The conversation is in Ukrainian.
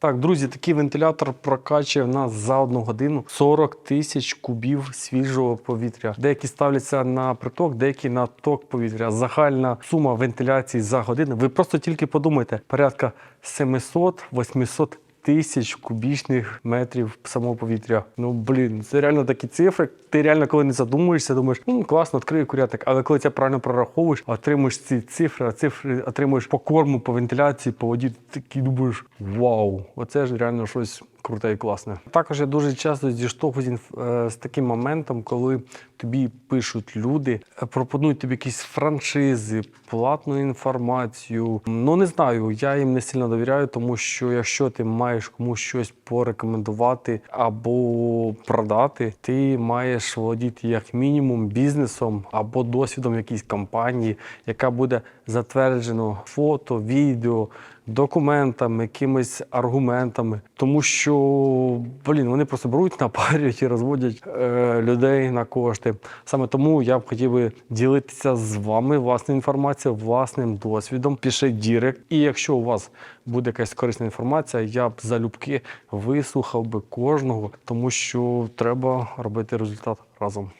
Так, друзі, такий вентилятор прокачує в нас за одну годину 40 тисяч кубів свіжого повітря. Деякі ставляться на приток, деякі на ток повітря. Загальна сума вентиляції за годину. Ви просто тільки подумайте, порядка 700-800 тисяч кубічних метрів самого повітря. Ну блін, це реально такі цифри. Ти реально, коли не задумуєшся, думаєш, ну класно, відкрию курятик. Але коли це правильно прораховуєш, отримуєш ці цифри, а цифри отримуєш по корму, по вентиляції, по воді. Ти такий думаєш, вау, оце ж реально щось. Круте і класне. Також я дуже часто зіштовхуюсь е, з таким моментом, коли тобі пишуть люди, е, пропонують тобі якісь франшизи, платну інформацію. Ну не знаю, я їм не сильно довіряю, тому що якщо ти маєш комусь щось порекомендувати або продати, ти маєш володіти як мінімум бізнесом або досвідом якоїсь компанії, яка буде затверджено фото, відео документами, якимись аргументами, тому що блін, вони просто беруть, напарюють і розводять е, людей на кошти. Саме тому я б хотів би ділитися з вами власною інформацією, власним досвідом. Пишіть дірект. І якщо у вас буде якась корисна інформація, я б залюбки вислухав би кожного, тому що треба робити результат разом.